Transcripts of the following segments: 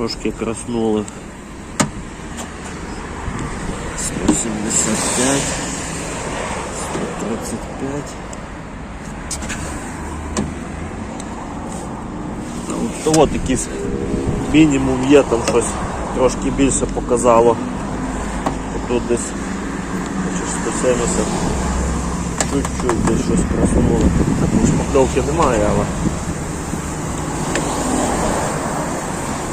трошки краснули. 175, 135. Ну, от того якийсь мінімум є, там щось трошки більше показало. Тут десь значить, 170. Чуть-чуть десь щось краснуло. Також шпакльовки немає, але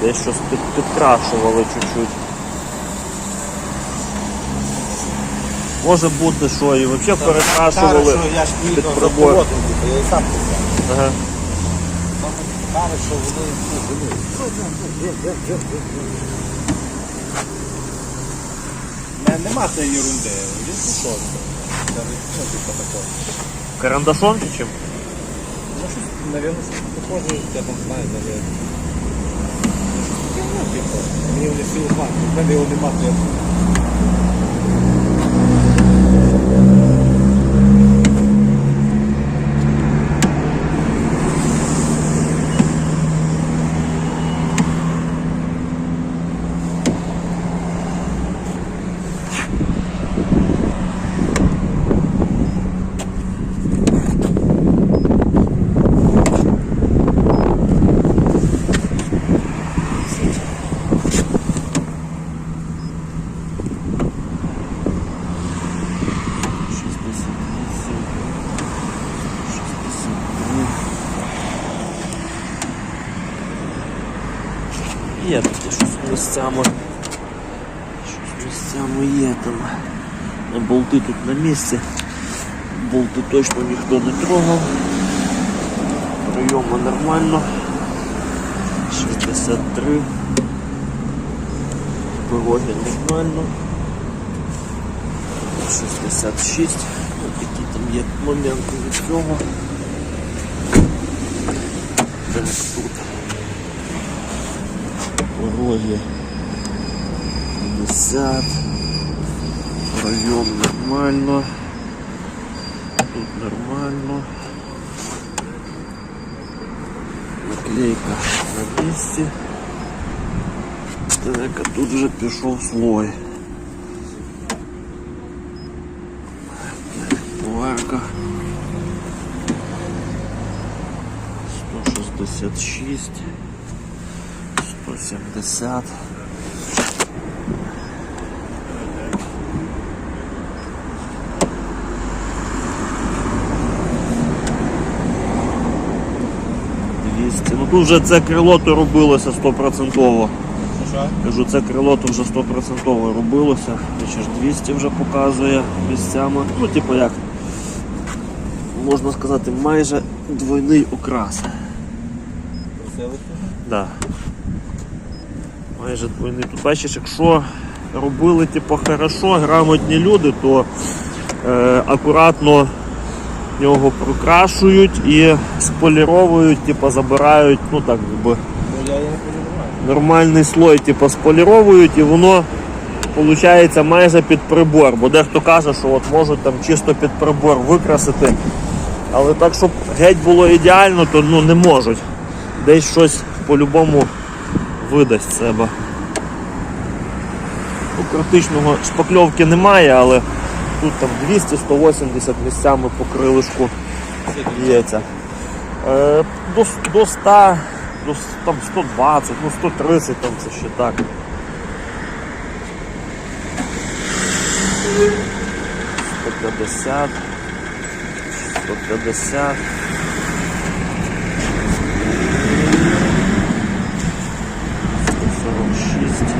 десь щось під, підкрашували чуть-чуть. Може бути, що і взагалі перекрашували. Під прибор. я і сам. Ага. Кажуть, що вони ну, мене нема цієї ерунди. Він пішов. Не ну, типу. Карандашом чи чим? Ну щось, щось похоже, я там знаю, навірно. Мені вони всі упали. В мене його нема, то я Є таке щось місцями. Щось місцями є там. Болти тут на місці. Болти точно ніхто не трогав. Прийоми нормально. 63. Пороги нормально. 66. Ось такі там є моменти від цього. Так, тут пороги 50 проем нормально тут нормально наклейка на місці так а тут вже пішов слой Варка 166 170. Двісті. Ну тут вже це крило то робилося стопроцентово. Кажу, це крило то вже стопроцентово робилося. Чи ж 200 вже показує місцями. Ну, типу як, можна сказати, майже двойний окрас. Да. Майже двойний. Тут бачиш, якщо робили типу, хорошо, грамотні люди, то е, акуратно його прокрашують і споліровують, типу, забирають, ну так якби нормальний слой, типу, споліровують і воно виходить майже під прибор. Бо дехто каже, що от можуть там чисто під прибор викрасити. Але так, щоб геть було ідеально, то ну, не можуть. Десь щось по-любому видасть себе. Ну, критичного шпакльовки немає, але тут там 200-180 місцями по крилишку б'ється. Е, до до 100, до там 120, ну 130 там це ще так. Сто 150, 150. Сорок шість.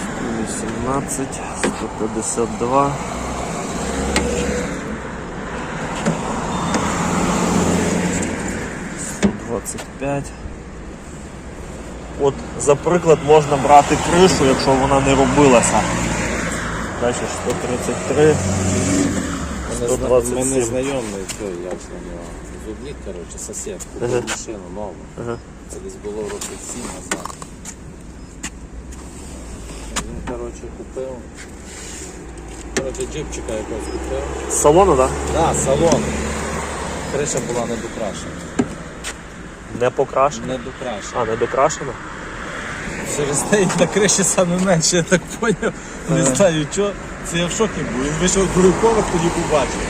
Сто вісімдесят. 115, 152. Сто двадцять п'ять. От, за приклад, можна брати кришу, якщо вона не робилася. Далі 133. У 127. мене знайомий той, як ж на нього. Зубник, коротше, сусід, купив Ага. машину нову. Ага. Це десь було років 7 назад. Він, коротше, купив. Коротше, джипчика якогось купив. З салону, так? Да, салон. Криша була не докрашена. Не покрашена. Не докрашена. А, не докрашена? Через те на криші саме менше, я так поняв. Не знаю що. Це я в шокі був. Він вийшов другий поверх, тоді побачив.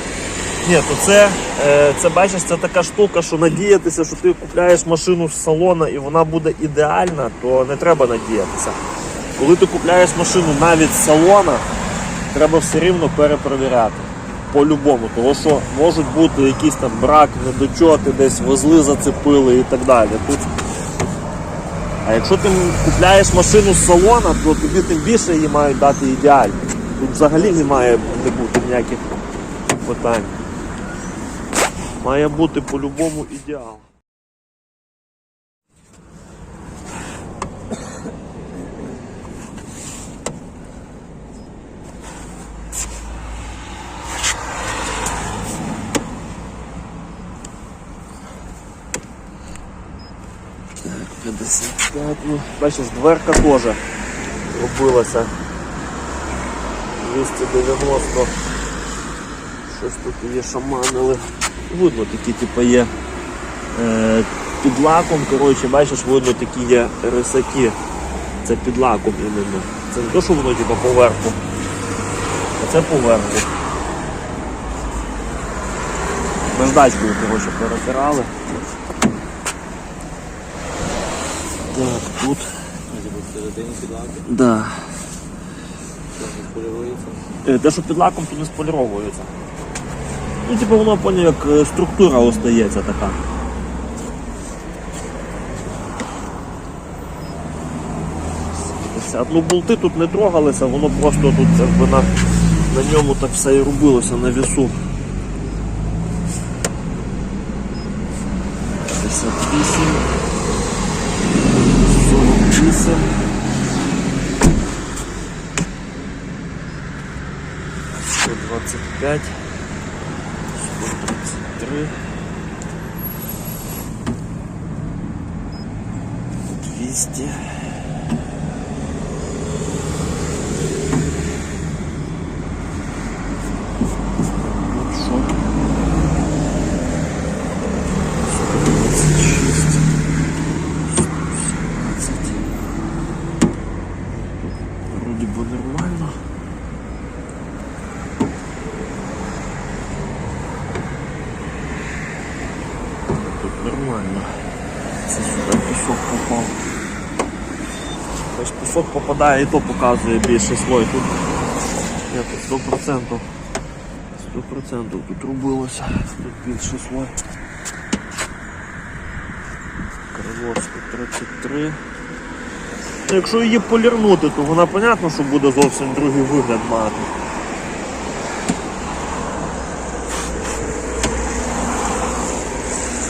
Ні, то це, е, це бачиш, це така штука, що надіятися, що ти купляєш машину з салона і вона буде ідеальна, то не треба надіятися. Коли ти купляєш машину навіть з салона, треба все рівно перепровіряти. По-любому, тому що можуть бути якісь там брак, недочоти, десь вузли зацепили і так далі. Тут... А якщо ти купляєш машину з салона, то тобі тим більше її мають дати ідеально. Тут взагалі не має не бути ніяких питань. Має бути по-любому ідеал. Так, 55. Ну, бачиш, дверка теж робилася. 290. Щось тут є шаманили. Видно, такі типу є е, під лаком, коротше, бачиш, видно такі є рисаки. Це під лаком іменно. Це не то, що воно типу, поверху. А це поверху. Наждачкою, коротше, перетирали. Так, тут. Да. Е, Те, що під лаком, то не споліровується. Ну, типу, воно поняв, як е, структура остається така. Ну, болти тут не трогалися, воно просто тут якби на, на ньому так все і робилося на вісу. 58. 48. 125, 133, Пісок попадає і то показує більше слой. Тут ні, тут 100%. 100% тут робилося. Тут більше слой. Крило 133. Ну, Якщо її полірнути, то вона, понятно, що буде зовсім другий вигляд мати.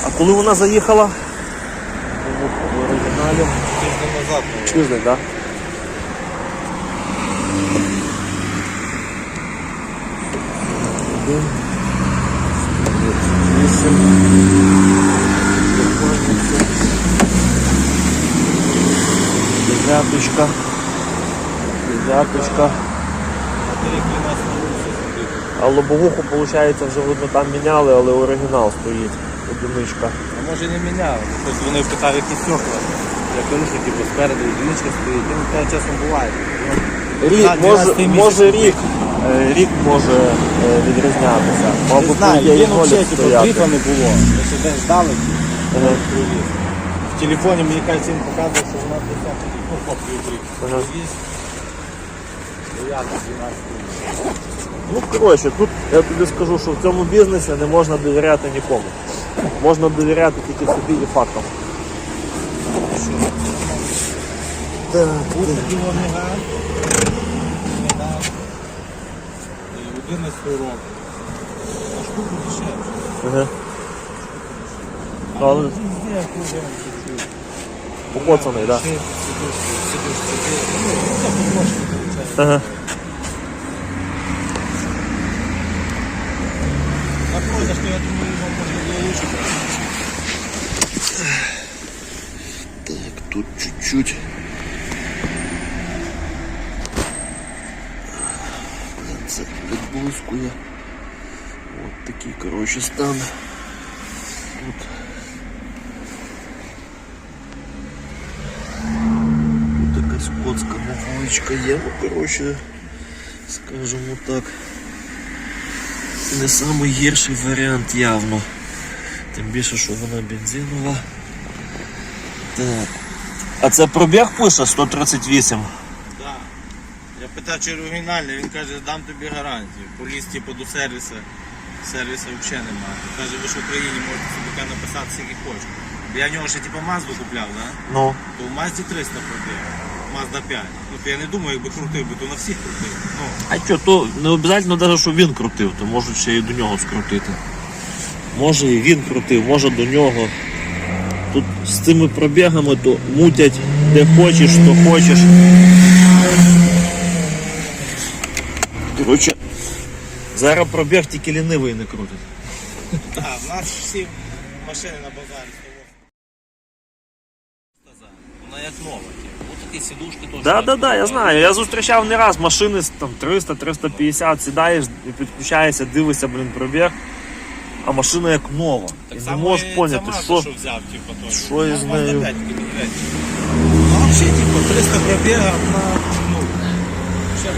А коли вона заїхала? В оригіналі. Тиждень назад. Тиждень, так? Один. дев'яточка. Дев'яточка. А лобовуху, виходить, вже видно там міняли, але оригінал стоїть. Одиничка. А може не міняли. Хтось вони питали, якісь стекла. Я кажу, що типу спереду одиничка стоїть. Ну, то чесно буває. Рік, а, може, може рік. Е, рік може е, відрізнятися. Мабуть, не знаю, є він взагалі типу, гріфа не було. Ми десь ждали, В телефоні мені кальцин показує, що вона 10 Ну, коротше, тут я тобі скажу, що в цьому бізнесі не можна довіряти нікому. Можна довіряти тільки собі і фактам. Так, Один на 100 років. А штуку дешевше. Ага. Але покоцаний, так. Да. Сидиш, сидиш, сидиш. Ну, це потрошки виходить. Ага. А продаж, то я думаю, його можна було лучше продати. Так, тут чуть-чуть. Це відблискує. От такий, коротше, стан. Тут. Тут така скотська мовичка є, ну, коротше, скажімо так. Не самий гірший варіант явно. Тим більше, що вона бензинова. Так. А це пробіг пише 138. Да. Я питав, чи оригінальний, він каже, дам тобі гарантію. Поліз типу до сервісу, сервісу взагалі немає. Каже, ви ж в Україні можете собі написати скільки хочете. Я в нього ще типу Мазду купляв, да? Ну. то в Мазді 300 пробіг, Мазда 5. Ну то я не думаю, якби крутив, би, то на всіх крутив. Ну, А що, то не обов'язково навіть, щоб він крутив, то можуть ще і до нього скрутити. Може і він крутив, може до нього. Тут з цими пробігами то мутять де хочеш, що хочеш. Коротше, зараз пробіг тільки лінивий не крутить. так, в нас всі машини на базарі. Вона як нова, типу. Такі сідушки теж. Да, да, да, я знаю. Я зустрічав не раз машини з там 300-350, сідаєш підключаєшся, дивишся, блін, пробіг. А машина як нова. і не можеш поняти, що. що взяв, типу, що із нею? Ну, взагалі, типу, 300 пробіга на, ну, ще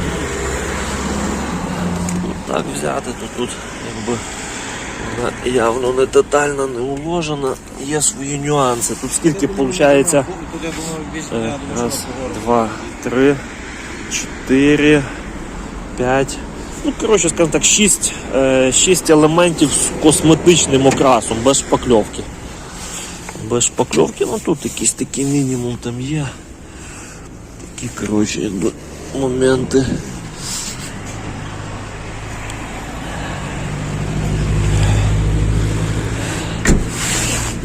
так взяти, то тут якби вона явно не тотально не уложена. Є свої нюанси. Тут скільки виходить? Е, Раз, два, три, чотири, п'ять. Ну, коротше, скажімо так, шість, е, шість елементів з косметичним окрасом, без шпакльовки. Без шпакльовки, ну тут якийсь такий мінімум там є. Такі, коротше, моменти.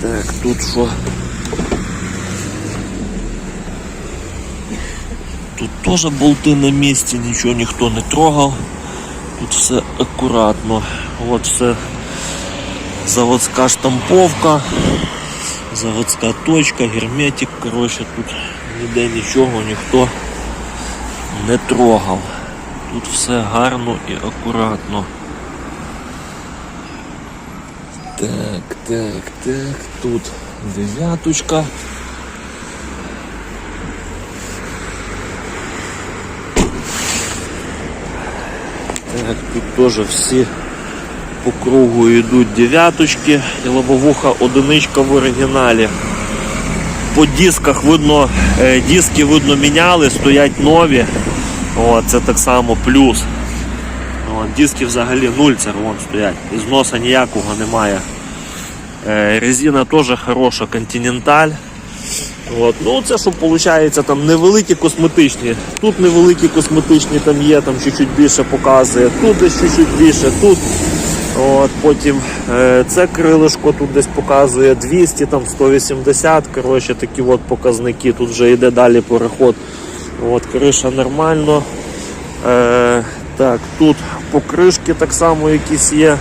Так, тут що? Тут теж болти на місці, нічого ніхто не трогав. Тут все акуратно. От все заводська штамповка, заводська точка, герметик. Коротше, тут ніде нічого ніхто не трогав. Тут все гарно і акуратно. Так, так, так, тут дев'яточка. Так, тут теж всі по кругу йдуть дев'яточки і лобовуха одиничка в оригіналі. По дисках видно, е, диски видно міняли, стоять нові. О, це так само плюс. О, диски взагалі нульцер вон стоять. І зноса ніякого немає. Е, резина теж хороша, континенталь. От. Ну, це що виходить, там невеликі косметичні. Тут невеликі косметичні, там є, там чуть-чуть більше показує, тут десь чуть-чуть більше, тут. От, потім е, це крилишко тут десь показує 200, там 180, коротше, такі от показники. Тут вже йде далі переход. От, криша нормально. Е, так, тут покришки так само якісь є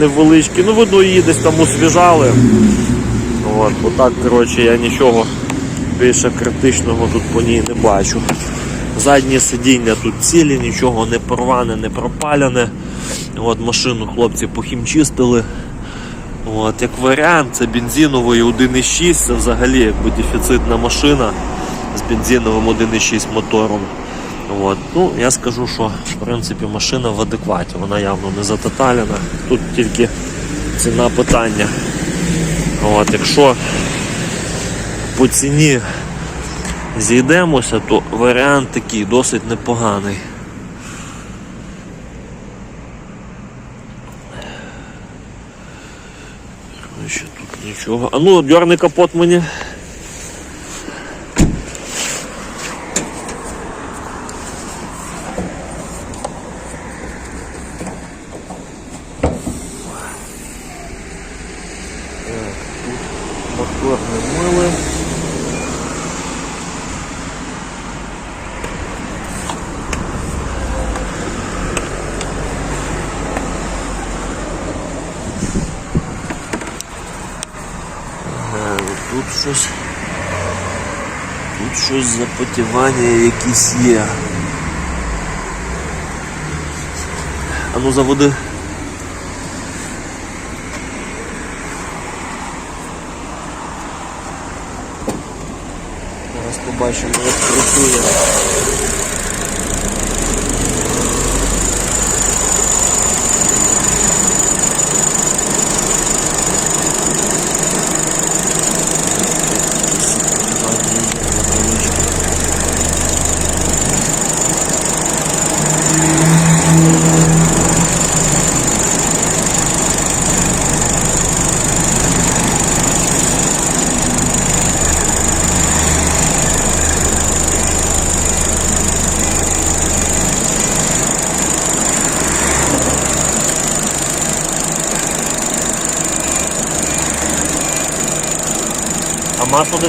невеличкі. Ну, видно, її десь там освіжали. От, отак, коротше, я нічого більше критичного тут по ній не бачу. Задні сидіння тут цілі, нічого не порване, не пропалене. От машину хлопці похімчистили. От, як варіант, це бензиновий 1.6, це взагалі якби дефіцитна машина з бензиновим 1.6 мотором. От. Ну, я скажу, що в принципі машина в адекваті, вона явно не затоталена. Тут тільки ціна питання. От, якщо по ціні зійдемося, то варіант такий досить непоганий. Коротше, тут нічого. А ну, дьорни капот мені. Москвах не мили. Тут щось тут щось запотівання якісь є. А ну заводи.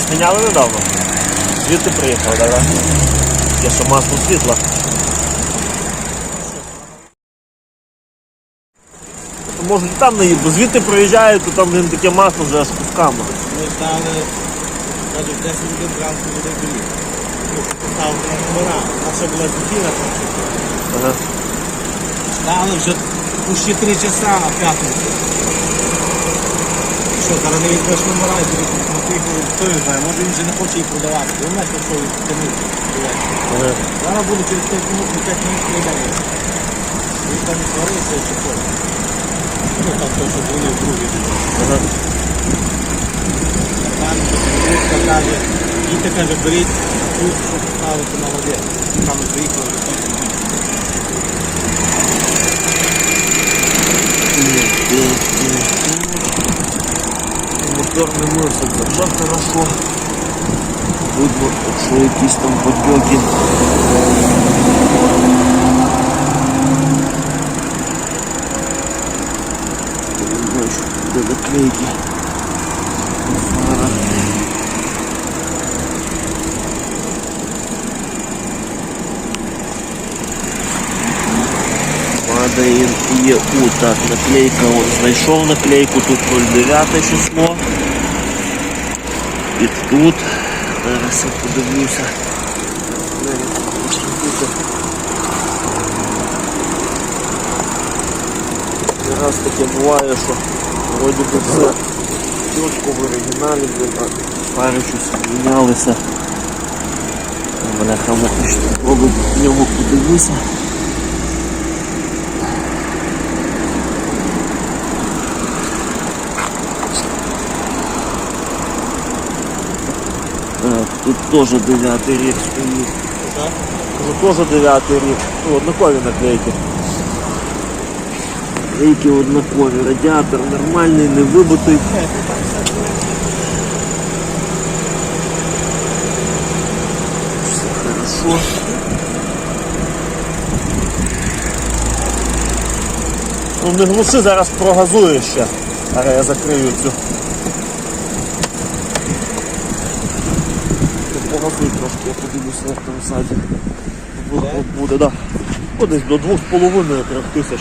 А міняли недавно? Звідти приїхав, так? Да? Є що масло світло. То Може і там не їдь, бо звідти проїжджають, то там блін, таке масло вже аж кусками. Ми ждали, кажуть, 10 годин зранку буде білі. Поставили на номера, наша була зефіра. Ага. Ждали вже почти 3 часа на п'ятницю. Що, зараз не візьмеш номера і на хто його знає, може він вже не хоче їх продавати. Він знаєш, що він тянув. Ага. Зараз буде через 5 минут, на 5 минут прийде. Він там сварився, чи що. Ну там то, що були в другій. Там каже, діти каже, беріть Кузьку, щоб поставити на воді. Там приїхали хорошо. Видно, якщо якісь там потьоки. Не бачу, де наклейки. Фара. Падає ЄУ. Так, наклейка, от знайшов наклейку, тут 09 число. І тут. Зараз я подивлюся. Не раз таке буває, що вроді би все чітко в оригіналі, пари щось мінялися. Мене хамохи робить в нього подивися. Так, тут теж 9 рік стоїть. Кажу, теж 9 рік. Ну, однакові наклейки. Наклейки однакові. Радіатор нормальний, не вибитий. Все хорошо. Ну не глуши, зараз прогазує ще. Зараз я закрию цю. Погазуй трошки, як там ззаді. Буде, да. Ну, десь до 2,5-3 тисяч.